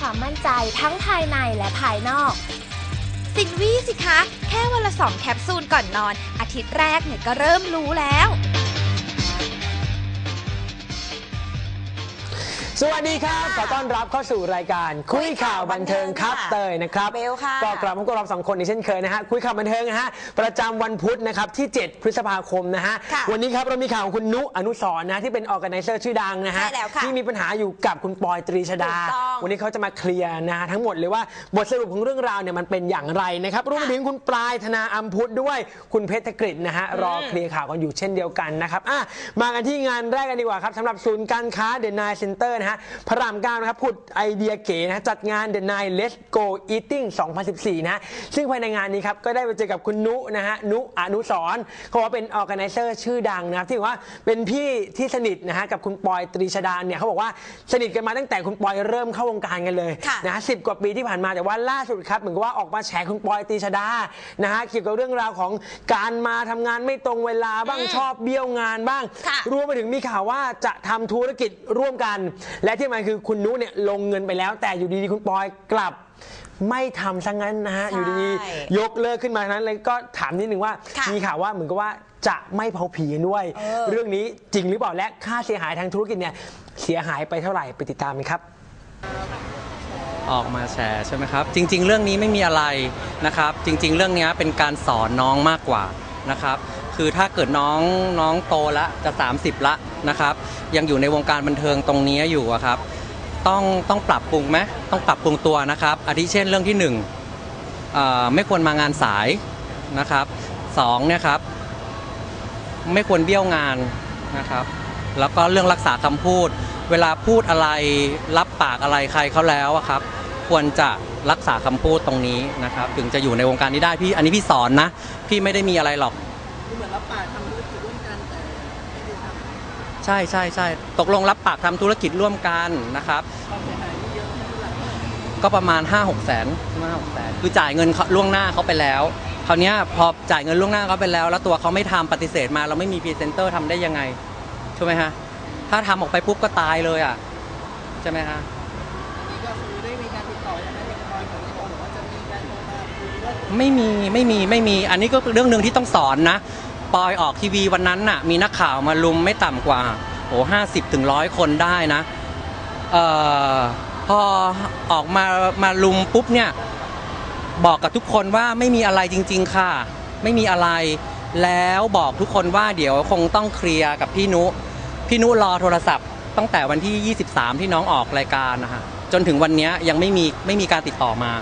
ความมั่นใจทั้งภายในและภายนอก สินวี่สิคะ แค่วันละสองแคปซูลก่อนนอน อาทิตย์แรกเนี่ยก็เริ่มรู้แล้ว สวัสดีครับ ขอต้อนรับเข้าสู่รายการคุยข่าวบันเทิงครับค่ะเตยนะครับเบลค่ะก็กลับมาพบกับเราสองคนในเช่นเคยนะฮะคุยข่าวบันเทิงนะฮะประจำวันพุธนะครับที่ 7 พฤษภาคมนะฮะค่ะวันนี้ครับเรามีข่าวของคุณนุอนุสรณ์นะที่เป็นออแกไนเซอร์ชื่อดังนะฮะใช่แล้วค่ะที่มีปัญหาอยู่กับคุณปอยตรีชดา ถูกต้อง วันนี้เขาจะมาเคลียร์นะฮะทั้งหมดเลยว่าบทสรุปของเรื่องราวเนี่ยมันเป็นอย่างไรนะครับรวมไปถึงคุณปลายธนาอัมพุทธด้วยคุณเพชรกฤษนะฮะรอเคลียร์ข่าวกันอยู่เช่นเดียวกันนะครับอะมากันที่งานแรกกันดีกว่าครับสำหรับศูนย์การค้าเดน i ยเซ็นเตอร์นะฮะพระรามเก้านะครับผุดไอเดียเก๋นะฮะจัดงาน The Nine Let's Go Eating 2014นะฮะซึ่งภายในงานนี้ครับ ก็ได้ไปเจอกับคุณนุนะฮะนุอนุสรณ์เขาบอกว่าเป็นออแกไนเซอร์ชื่อดังนะครับที่บอกว่าเป็นพี่ที่สนิทนะฮะกับคุณปอยตรีชดาเนี่ยเขาบอกว่าสนิทกันมาตั้งแต่คุณปอยเริ่มเข้าวงการกันเลยค่ะนะฮะสิกว่าปีที่ผ่านมาแต่ว่าล่าสุดครับเหมือนกับว่าออกมาแฉคุณปอยตรีชดานะฮะเกี่ยวกับเรื่องราวของการมาทำงานไม่ตรงเวลาบ้างชอบเบี้ยวงานบ้างค่ะรวมไปถึงมีข่าวว่าจะทำธุรกิจร่วมกันและที่สำคัญคือคุณนุเนี่ยลงเงินไปแล้ว แต่อยู่ดีๆคุณปอยกลับ ไม่ทำซะงั้นนะฮะใช่อยู่ดีๆยกเลิกขึ้นมาทั้งนั้นเลยก็ถามนิดนึงว่าค่ะมีข่าวว่าเหมือนกับว่าจะไม่เผาผีกันด้วย เออ เรื่องนี้จริงหรือเปล่าและค่าเสียหายทางธุรกิจเนี่ยเสียหายไปเท่าไหร่ไปติดตามกันครับ ออกมาแชร์ใช่ไหมครับ จริง ๆ เรื่องนี้ไม่มีอะไรนะครับ จริง ๆ เรื่องนี้เป็นการสอนน้องมากกว่านะครับ คือถ้าเกิดน้องน้องโตละจะ 30 ละนะครับ ยังอยู่ในวงการบันเทิงตรงนี้อยู่อะครับ ต้องต้องปรับปรุงไหมต้องปรับปรุงตัวนะครับอาทิเช่นเรื่องที่หนึ่งไม่ควรมางานสายนะครับสองเนี่ยครับ ไม่ควรเบี้ยวงานนะครับ แล้วก็เรื่องรักษาคำพูด เวลาพูดอะไรรับปากอะไรใครเขาแล้วอะครับ ควรจะรักษาคำพูดตรงนี้นะครับ ถึงจะอยู่ในวงการนี้ได้พี่ อันนี้พี่สอนนะ พี่ไม่ได้มีอะไรหรอก ใช่ใช่ใช่ตกลงรับปากทำธุรกิจร่วมกันนะครับก็ประมาณ 5 6แสน5 6แสนคือจ่ายเงินเขาล่วงหน้าเขาไปแล้ว คราวเนี้ยพอจ่ายเงินล่วงหน้าเขาไปแล้ว แล้วตัวเขาไม่ทำปฏิเสธมาเราไม่มีพรีเซนเตอร์ทำได้ยังไงใช่ไหมฮะถ้าทำออกไปปุ๊บก็ตายเลยอะใช่ไหมฮะ ไม่มีไม่มีไม่มี อันนี้ก็เรื่องหนึ่งที่ต้องสอนนะปอยออกทีวีวันนั้นน่ะ มีนักข่าวมาลุมไม่ต่ำกว่าโอ้ห้าสิบถึงร้อยคนได้นะเอ่อพอออกมามาลุมปุ๊บเนี่ย บอกกับทุกคนว่าไม่มีอะไรจริง ๆ ค่ะ ไม่มีอะไร แล้วบอกทุกคนว่าเดี๋ยวคงต้องเคลียร์กับพี่นุพี่นุรอโทรศัพท์ ตั้งแต่วันที่ 23 ที่น้องออกรายการนะฮะจนถึงวันนี้ยังไม่มีไม่มีการติดต่อมา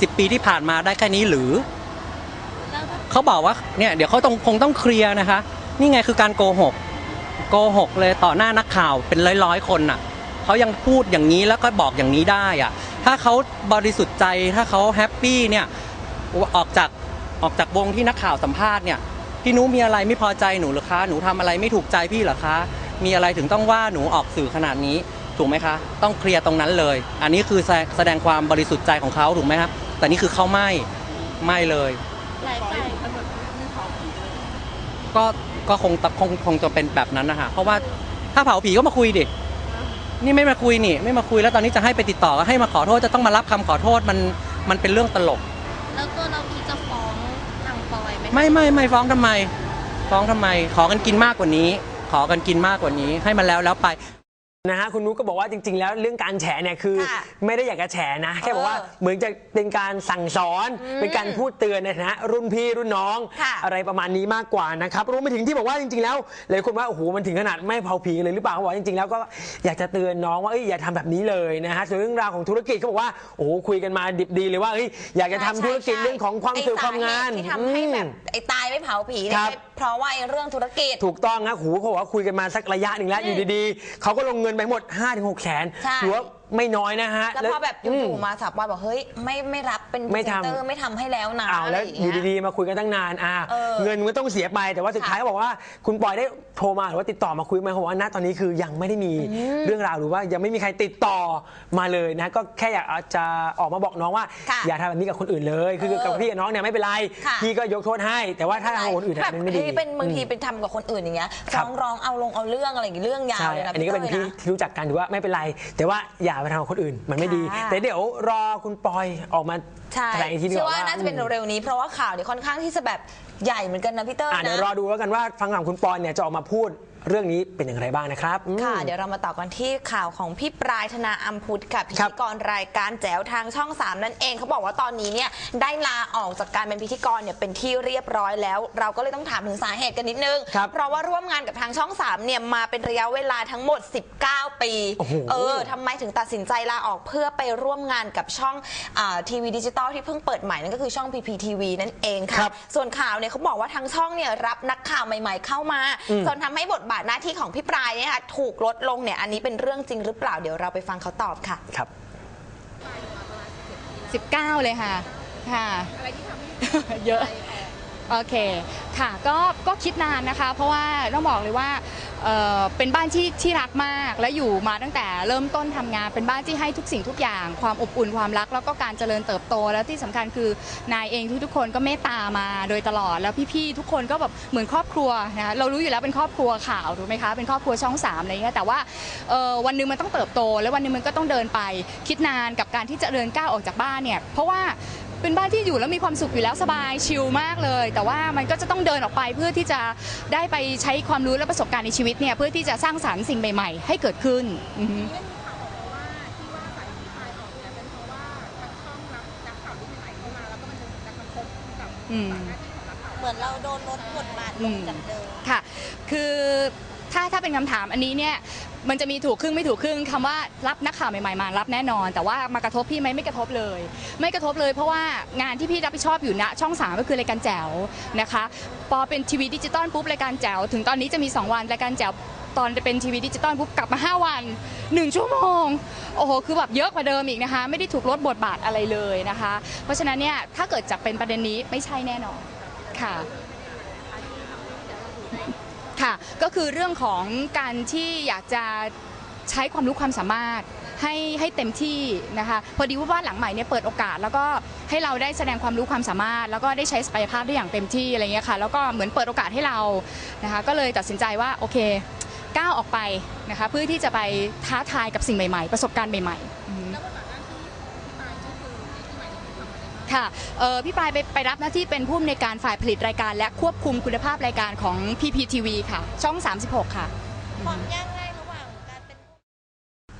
10 ปีที่ผ่านมาได้แค่นี้หรือเขาบอกว่าเนี่ยเดี๋ยวเขาต้องคงต้องเคลียร์นะคะ นี่ไงคือการโกหกโกหกเลยต่อหน้านักข่าวเป็นร้อยๆคนน่ะเขายังพูดอย่างนี้แล้วก็บอกอย่างนี้ได้อะถ้าเขาบริสุทธิ์ใจถ้าเขาแฮปปี้เนี่ยออกจากออกจากวงที่นักข่าวสัมภาษณ์เนี่ยพี่นูมีอะไรไม่พอใจหนูหรือคะหนูทำอะไรไม่ถูกใจพี่หรอคะ มีอะไรถึงต้องว่าหนูออกสื่อขนาดนี้ถูกไหมคะ ต้องเคลียร์ตรงนั้นเลย อันนี้คือแสดงความบริสุทธิ์ใจของเขาถูกไหมครับ แต่นี่คือเขาไม่ไม่เลยก็ก็คงตะคงคงจะเป็นแบบนั้นนะคะเพราะว่าถ้าเผาผีก็มาคุยดินี่ไม่มาคุยนี่ ไม่มาคุยแล้วตอนนี้จะให้ไปติดต่อก็ให้มาขอโทษจะต้องมารับคำขอโทษมันมันเป็นเรื่องตลก แล้วตัวเราคิดจะฟ้องทางปอยไหมไม่ไม่ไม่ฟ้องทำไม ฟ้องทำไม ขอกันกินมากกว่านี้ ขอกันกินมากกว่านี้ ให้มันแล้วแล้วไป นะฮะคุณนุกก็บอกว่าจริง ๆ แล้วเรื่องการแฉเนี่ยคือ ค่ะไม่ได้อยากจะแฉนะ แค่บอกว่าเออเหมือนจะเป็นการสั่งสอน เป็นการพูดเตือนในฐานะรุ่นพี่รุ่นน้อง ค่ะอะไรประมาณนี้มากกว่านะครับรวมไปถึงที่บอกว่าจริง ๆ แล้วหลายคนว่าโอ้โหมันถึงขนาดไม่เผาผีเลยหรือเปล่าเขาบอกว่าจริง ๆ แล้วก็อยากจะเตือนน้องว่าเอ้ยอย่าทำแบบนี้เลยนะฮะส่วนเรื่องราวของธุรกิจเขาบอกว่าโอ้โหคุยกันมาดิบดีเลยว่าเอ้ยอยากจะทำธุรกิจใช่ใช่เรื่องของความสวยความงามไอ้สเหตุที่ทำให้แบบอืมไอ้ตายไม่เผาผีเนี่ครัยบ เพราะว่าไอ้เรื่องธุรกิจ ถูกต้องนะหูเขาบอกว่าคุยกันมาสักระยะหนึ่งแล้วอยู่ดีๆ เขาก็ลงเงินไปหมด5-6แสนใช่ ถือว่า ไม่น้อยนะฮะแล้วพอแบบอยู่มๆมาสับวายบอกเฮ้ยไม่ไม่รับเป็นพไม่รีเซนทำเตอร์ไม่ทำให้แล้วนะอ้าวแล้วะไรางอยู่เงี้ดีๆมาคุยกันตั้งนานอ่าเออเงินมันก็ต้องเสียไปแต่ว่าสุดท้ายค่ะเขาบอกว่าคุณปอยได้โทรมาหรือว่าติดต่อมาคุยไหมเขาบอกว่าณตอนนี้คือยังไม่ได้มีเรื่องราวหรือว่ายังไม่มีใครติดต่อมาเลยนะก็แค่อยากจะออกมาบอกน้องว่า ค่ะอย่าทำแบบนี้กับคนอื่นเลย คือเออกับพี่กับน้องเนี่ยไม่เป็นไรค่ะ พี่ก็ยกโทษให้ แต่ว่าถ้าทำกับคนอื่นแบอะบมันไม่ดีเฮ้ยเป็นบางทีเป็นทำกับคนอื่นอย่างเงี้ยครับฟ้องร้องเอาลงเอาเรื่องอะไรอย่างเงี้ยเรื่องยาวใช่เลยนะอันนี้ก็เป็นพี่ที่ต้ยะ ที่รู้จักกันถือว่าไม่เป็นไร แต่ว่าอย่าไปทำกับคนอื่น มันไม่ดี ค่ะ แต่เดี๋ยวรอคุณปอยออกมาใช่แถลงอีกทีดีกเชื่อว่าว่าน่าจะเป็นเร็วๆนี้ เพราะว่าข่าวเนี่ยค่อนข้างที่จะแบบใหญ่เหมือนกันนะพี่เตอร์อะเดี๋ยวนะรอดูแล้วกันว่าฟังฝั่งคุณปอยเนี่ยจะออกมาพูด เรื่องนี้เป็นอย่างไรบ้างนะครับอืมค่ะ เดี๋ยวเรามาต่อกันที่ข่าวของพี่ปลายธนาอัมพุทธกับพิครัธีบกรรายการแจ๋วทางช่อง 3 นั่นเองเขาบอกว่าตอนนี้เนี่ยได้ลาออกจากการเป็นพิธีกรเนี่ยเป็นที่เรียบร้อยแล้ว เราก็เลยต้องถามถึงสาเหตุกันนิดนึงครับเพราะว่าร่วมงานกับทางช่อง 3 เนี่ยมาเป็นระยะเวลาทั้งหมด 19 ปีโอ้โหเออทำไมถึงตัดสินใจลาออกเพื่อไปร่วมงานกับช่องทีวีดิจิตอลที่เพิ่งเปิดใหม่นั่นก็คือช่อง PPTV นั่นเองค่ะครับส่วนข่าวเนี่ยเขาบอกว่าทางช่องเนี่ยรับนักข่าวใหม่ ๆ เข้ามาจนทำให้บทบาทหน้าที่ของพี่ปลายเนี่ยค่ะถูกลดลงเนี่ยอันนี้เป็นเรื่องจริงหรือเปล่าเดี๋ยวเราไปฟังเขาตอบค่ะ ครับ 19 เลยค่ะ ค่ะอะไรที่ทำเยอะ โอเค ค่ะ ก็ ก็คิดนานนะคะ เพราะว่าต้องบอกเลยว่า เอ่อเป็นบ้านที่ที่รักมาก และอยู่มาตั้งแต่เริ่มต้นทำงาน เป็นบ้านที่ให้ทุกสิ่งทุกอย่าง ความอบอุ่นความรักแล้วก็การเจริญเติบโต แล้วที่สำคัญคือนายเองทุกๆคนก็เมตตามาโดยตลอดแล้วพี่ๆทุกคนก็แบบเหมือนครอบครัวนะคะเรารู้อยู่แล้วเป็นครอบครัวข่าวถูกไหมคะเป็นครอบครัวช่องสามอะไรเงี้ยแต่ว่าเอ่อวันหนึงมันต้องเติบโต แล้ววันหนึงมันก็ต้องเดินไป คิดนานกับการที่จะเดินก้าวออกจากบ้านเนี่ยเพราะว่า เป็นบ้านที่อยู่แล้วมีความสุขอยู่แล้วสบายชิลมากเลย แต่ว่ามันก็จะต้องเดินออกไปเพื่อที่จะได้ไปใช้ความรู้และประสบการณ์ในชีวิตเนี่ยเพื่อที่จะสร้างสรรค์สิ่งใหม่ๆ ให้เกิดขึ้นอือฮึอืมเหมือนเราโดนลดบทบาทลงจากเดิม ค่ะ คือ ถ้าถ้าเป็นคำถามอันนี้เนี่ยมันจะมีถูกครึ่งไม่ถูกครึ่งคำว่ารับนักข่าวใหม่ๆมารับแน่นอน แต่ว่ามากระทบพี่ไหมไม่กระทบเลย ไม่กระทบเลยเพราะว่างานที่พี่รับผิดชอบอยู่ณช่องสามก็คือรายการแจ๋วนะคะพอเป็นทีวีดิจิตอลปุ๊บรายการแจ๋วถึงตอนนี้จะมี 2 วันรายการแจ๋วตอนเป็นทีวีดิจิตอลปุ๊บกลับมา 5 วัน 1 ชั่วโมง โอ้โห คือแบบเยอะกว่าเดิมอีกนะคะ ไม่ได้ถูกลดบทบาทอะไรเลยนะคะ เพราะฉะนั้นเนี่ยถ้าเกิดจะเป็นประเด็นนี้ไม่ใช่แน่นอนค่ะ ค่ะ ก็คือเรื่องของการที่อยากจะใช้ความรู้ความสามารถให้ให้เต็มที่นะคะพอดีว่าบ้านหลังใหม่เนี่ยเปิดโอกาส แล้วก็ให้เราได้แสดงความรู้ความสามารถ แล้วก็ได้ใช้ศักยภาพได้อย่างเต็มที่อะไรเงี้ยค่ะแล้วก็เหมือนเปิดโอกาสให้เรานะคะก็เลยตัดสินใจว่าโอเคก้าวออกไปนะคะเพื่อที่จะไปท้าทายกับสิ่งใหม่ ๆ ประสบการณ์ใหม่ ๆอือฮึ ค่ะพี่ปลายไปไปรับหน้าที่เป็นผู้อำนวยการฝ่ายผลิตรายการ และควบคุมคุณภาพรายการของ PPTV ค่ะ ช่อง 36 ค่ะ ความยากง่ายระหว่างการเป็น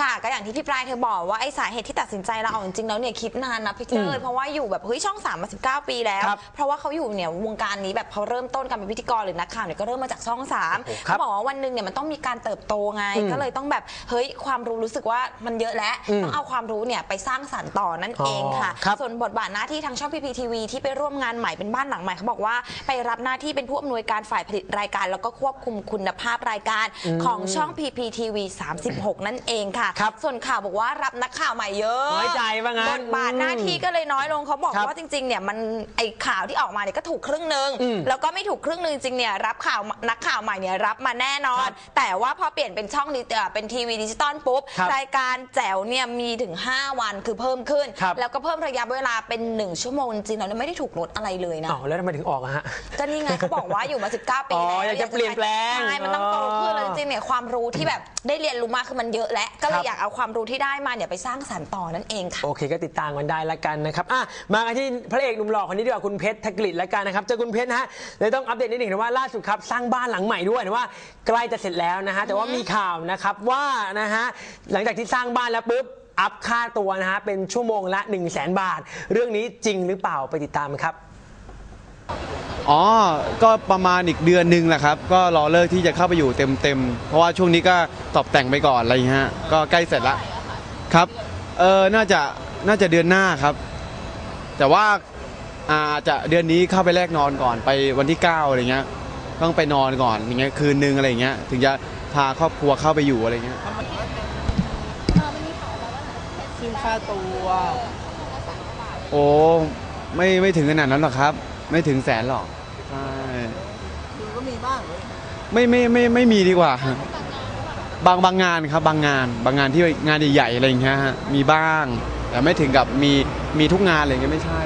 ค่ะ ก็อย่างที่พี่ปลายเธอบอกว่าไอ้สาเหตุที่ตัดสินใจลาออกจริงๆแล้วเนี่ยคิดนานนะพี่เตออืมร์เพราะว่าอยู่แบบเฮ้ยช่อง3มา19 ปีแล้ว ครับเพราะว่าเขาอยู่เนี่ยวงการนี้แบบเขาเริ่มต้นการเป็นพิธีกรหรือนักข่าวเนี่ยก็เริ่มมาจากช่องสามโอ้โหครับเขาบอกว่าวันหนึ่งเนี่ยมันต้องมีการเติบโตไง อืมก็เลยต้องแบบเฮ้ยความรู้รู้สึกว่ามันเยอะแล้วอืมต้องเอาความรู้เนี่ยไปสร้างสรรค์ต่อนั่นเองค่ะ อ๋อครับ ส่วนบทบาทหน้าที่ทางช่องพีพีทีวีที่ไปร่วมงานใหม่เป็นบ้านหลังใหม่เขาบอกว่าไปรับหน้าที่เป็นผู้อำนวยการฝ่ายผลิตรายการ แล้วก็ควบคุมคุณภาพรายการของช่อง PPTV 36 นั่นเองค่ะ ครับส่วนข่าวบอกว่ารับนักข่าวใหม่เยอะน้อยใจว่างั้นบทบาทหน้าที่ก็เลยน้อยลงเขาบอกครับว่าจริงๆเนี่ยมันไอข่าวที่ออกมาเนี่ยก็ถูกครึ่งหนึ่งอืมแล้วก็ไม่ถูกครึ่งหนึ่งจริงๆเนี่ยรับข่าวนักข่าวใหม่เนี่ยรับมาแน่นอน ครับแต่ว่าพอเปลี่ยนเป็นช่องดิเอ่อเป็นทีวีดิจิตอลปุ๊บครับรายการแจ๋วเนี่ยมีถึง 5 วันคือเพิ่มขึ้น ครับ แล้วก็เพิ่มระยะเวลาเป็น 1 ชั่วโมงจริงๆแล้วเนี่ยไม่ได้ถูกลดอะไรเลยนะอ้าวแล้วทำไมถึงออกอะฮะ ก็นี่ไงเขาบอกว่าอยู่มา 19 ปีอ๋อแล้วอยากจะเปลี่ยนแปลงใช่มันต้องโตขึ้นแล้วจริงๆเนี่ยความรู้ที่แบบ ได้เรียนรู้มาคือมันเยอะแล้วก็เลครัยบ อยากเอาความรู้ที่ได้มาเนี่ยไปสร้างสรรค์ต่อนั่นเองค่ะ โอเคก็ติดตามกันได้ละกันนะครับอะมากันที่พระเอกหนุ่มหล่อคนนี้ดีกว่าคุณเพชรธกฤษละกันนะครับเจอคุณเพชรนะฮะเลยต้องอัปเดตนิดหนึ่งนะว่าล่าสุดครับสร้างบ้านหลังใหม่ด้วยนะว่าใกล้จะเสร็จแล้วนะฮะแต่ว่ามีข่าวนะครับว่านะฮะหลังจากที่สร้างบ้านแล้วปุ๊บอัพค่าตัวนะฮะเป็นชั่วโมงละ 1 0 0 0 0แบาท เรื่องนี้จริงหรือเปล่าไปติดตามกันครับ อ๋อ ก็ประมาณอีกเดือนหนึ่งแหละครับ ก็รอเลิกที่จะเข้าไปอยู่เต็มๆ เพราะว่าช่วงนี้ก็ตอบแต่งไปก่อนอะไรอย่างเงี้ยฮะก็ใกล้เสร็จแล้วครับ เออน่าจะน่าจะเดือนหน้าครับ แต่ว่าอาจจะเดือนนี้เข้าไปแลกนอนก่อนไปวันที่ 9 อะไรเงี้ย ต้องไปนอนก่อนอย่างเงี้ยคืนนึงอะไรอย่างเงี้ย ถึงจะพาครอบครัวเข้าไปอยู่อะไรเงี้ยค่าตัว โอ้ไม่ไม่ถึงขนาดนั้นหรอกครับ ไม่ถึงแสนหรอกใช่คือก็มีบ้างไม่ไม่ไม่ไม่มีดีกว่า บางบางงานครับบางงาน บางงานที่งานใหญ่ๆอะไรอย่างเงี้ยฮะมีบ้าง แต่ไม่ถึงกับมีมีทุกงานอะไรอย่างเงี้ยไม่ใช่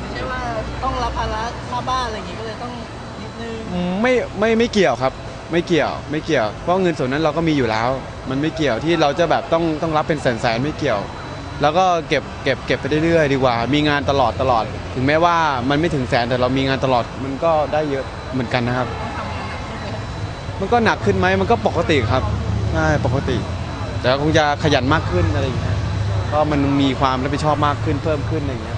ไม่ใช่ว่าต้องรับภาระค่าบ้านอะไรอย่างงี้ก็เลยต้องนิดนึงอืมไม่ไม่ไม่เกี่ยวครับ ไม่เกี่ยวไม่เกี่ยวเพราะเงินส่วนนั้นเราก็มีอยู่แล้ว มันไม่เกี่ยวที่เราจะแบบต้องต้องรับเป็นแสนๆไม่เกี่ยว แล้วก็เก็บเก็บเก็บไปเรื่อยๆ ดีกว่า มีงานตลอดตลอด ถึงแม้ว่ามันไม่ถึงแสนแต่เรามีงานตลอดมันก็ได้เยอะเหมือนกันนะครับ มันก็หนักขึ้นไหมมันก็ปกติครับใช่ปกติ แต่คงจะขยันมากขึ้นอะไรอย่างเงี้ยก็มันมีความรับผิดชอบมากขึ้นเพิ่มขึ้นอะไรอย่างเงี้ย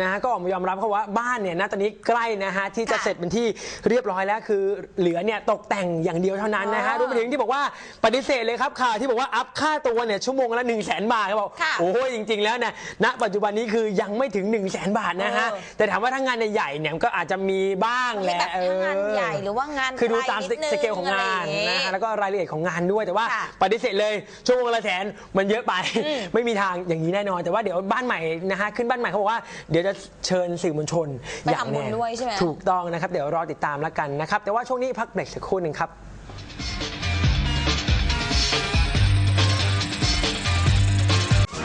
นะฮะก็ออกมายอมรับเขาว่าบ้านเนี่ยณตอนนี้ใกล้นะฮะที่จะเสร็จเป็นที่เรียบร้อยแล้วคือเหลือเนี่ยตกแต่งอย่างเดียวเท่านั้นนะฮะรวมไปถึงที่บอกว่าปฏิเสธเลยครับข่าวที่บอกว่าอัพค่าตัวเนี่ยชั่วโมงละ1 0 0 0 0แสนบาทเขาบอกค่ะโอ้โหจริง ๆ แล้วเนี่ยณปัจจุบันนี้คือยังไม่ถึง 1 0 0 0 0แสนบาทนะฮะเออ แต่ถามว่าถ้างานใหญ่ๆเนี่ยมันก็อาจจะมีบ้างแหมีละแบบเอถ้างานอใหญ่หรือว่างานคือดูตามไกลนิดนึงสเกลของงานอะไรอย่างงี้นะฮะแล้วก็รายละเอียดของงานด้วยแต่ว่าค่ะปฏิเสธเลยชั่วโมงละแสนมันเยอะไป ไม่มีทางอย่างนี้แน่นอน แต่ว่าเดี๋ยวบ้านใหม่นะฮะขึ้นบ้านใหม่เขาบอกว่าเดี๋ยวจะเชิญสื่อมวลชนไปทำบุญด้วยใช่ไหม ถูกต้องนะครับ เดี๋ยวรอติดตามแล้วกันนะครับ แต่ว่าช่วงนี้พักเบรกสักครู่หนึ่งครับ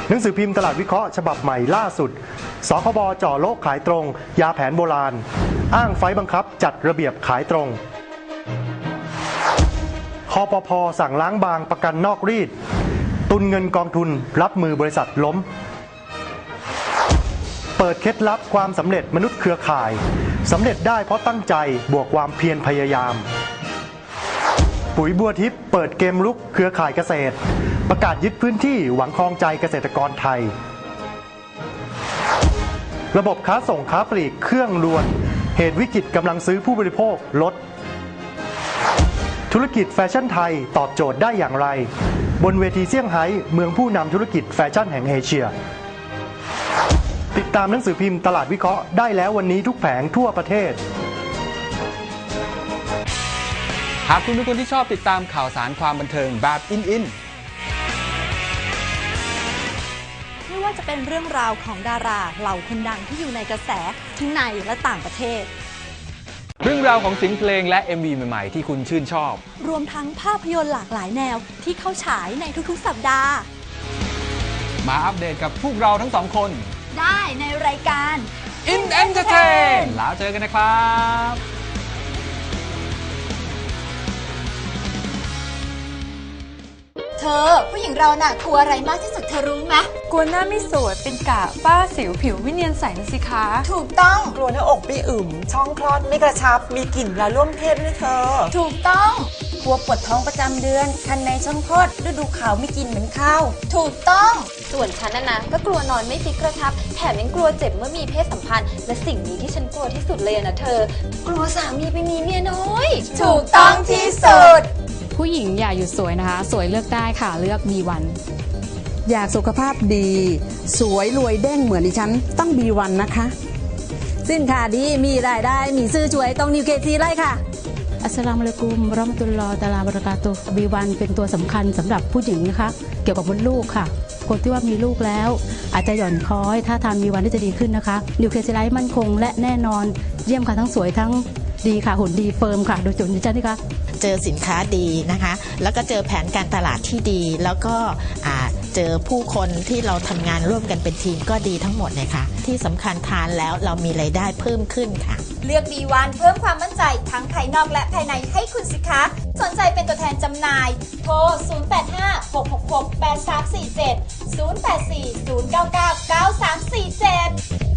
หนังสือพิมพ์ตลาดวิเคราะห์ฉบับใหม่ล่าสุด สคบจ่อโลกขายตรง ยาแผนโบราณ อ้างไฟล์บังคับจัดระเบียบขายตรงคอปพสั่งล้างบางประกันนอกรีด ตุนเงินกองทุนรับมือบริษัทล้ม เปิดเคล็ดลับความสำเร็จมนุษย์เครือข่ายสำเร็จได้เพราะตั้งใจบวกความเพียรพยายาม ปุ๋ยบัวทิพย์เปิดเกมลุกเครือข่ายเกษตร ประกาศยึดพื้นที่หวังครองใจเกษตรกรไทย ระบบค้าส่งค้าปลีกเครื่องรวน เหตุวิกฤตกำลังซื้อผู้บริโภคลด ธุรกิจแฟชั่นไทยตอบโจทย์ได้อย่างไร บนเวทีเซี่ยงไฮ้เมืองผู้นำธุรกิจแฟชั่นแห่งเอเชีย ติดตามหนังสือพิมพ์ตลาดวิเคราะห์ได้แล้ววันนี้ทุกแผงทั่วประเทศ หากคุณเป็นคนที่ชอบติดตามข่าวสารความบันเทิงแบบอินอินไม่ว่าจะเป็นเรื่องราวของดาราเหล่าคนดังที่อยู่ในกระแสทั้งในและต่างประเทศ เรื่องราวของเสียงเพลงและ MV ใหม่ๆ ที่คุณชื่นชอบ รวมทั้งภาพยนตร์หลากหลายแนวที่เข้าฉายในทุกๆ สัปดาห์ มาอัปเดตกับพวกเราทั้งสองคน ได้ในรายการ In Entertain แล้วเจอกันนะครับเธอ ผู้หญิงเราน่ะกลัวอะไรมากที่สุดเธอรู้ไหมกลัวหน้าไม่สวยเป็นกะฝ้าสิวผิวไม่เนียนใสนะสิคะ ถูกต้อง กลัวหน้าอกไม่อึมช่องคลอดไม่กระชับ มีกลิ่นเวลาร่วมเพศด้วยเธอ ถูกต้อง กลัวปวดท้องประจำเดือน คันในช่องคลอดฤดูขาวไม่กินเหมือนข้าว ถูกต้อง ส่วนฉันนะนะก็กลัวนอนไม่ฟิกกระชับ แถมยังกลัวเจ็บเมื่อมีเพศสัมพันธ์ และสิ่งนี้ที่ฉันกลัวที่สุดเลยอะนะเธอ กลัวสามีไปมีเมียน้อย ถูกต้องที่สุด ผู้หญิงอย่าหยุดสวยนะคะ สวยเลือกได้ค่ะเลือกมีวันอยากสุขภาพดี สวยรวยเด้งเหมือนดิฉัน ต้องบีวันนะคะ สินค้าดีมีรายได้ มีซื้อช่วยต้องนิวเคซีไล่ค่ะ อัสสลามุอะลัยกุมเราะห์มะตุลลอฮ์ตะอาลาบะเราะกาตุฮ์บีวันเป็นตัวสำคัญสำหรับผู้หญิงนะคะ เกี่ยวกับมดลูกค่ะ คนที่ว่ามีลูกแล้ว อาจจะหย่อนคล้อย ถ้าทานมีวันที่จะดีขึ้นนะคะนิวเคลียไลท์มั่นคง และแน่นอนเยี่ยมค่ะทั้งสวยทั้งดีค่ะหุ่นดีเฟิร์มค่ะโดยจุดดิฉันนี่คะเจอสินค้าดีนะคะ แล้วก็เจอแผนการตลาดที่ดี แล้วก็เจอผู้คนที่เราทำงานร่วมกันเป็นทีมก็ดีทั้งหมดเลยค่ะ ที่สำคัญทานแล้วเรามีรายได้เพิ่มขึ้นค่ะ เลือก B1 เพิ่มความมั่นใจทั้งภายนอกและภายในให้คุณสิคะ สนใจเป็นตัวแทนจำหน่าย โทร 0856668347 0840999347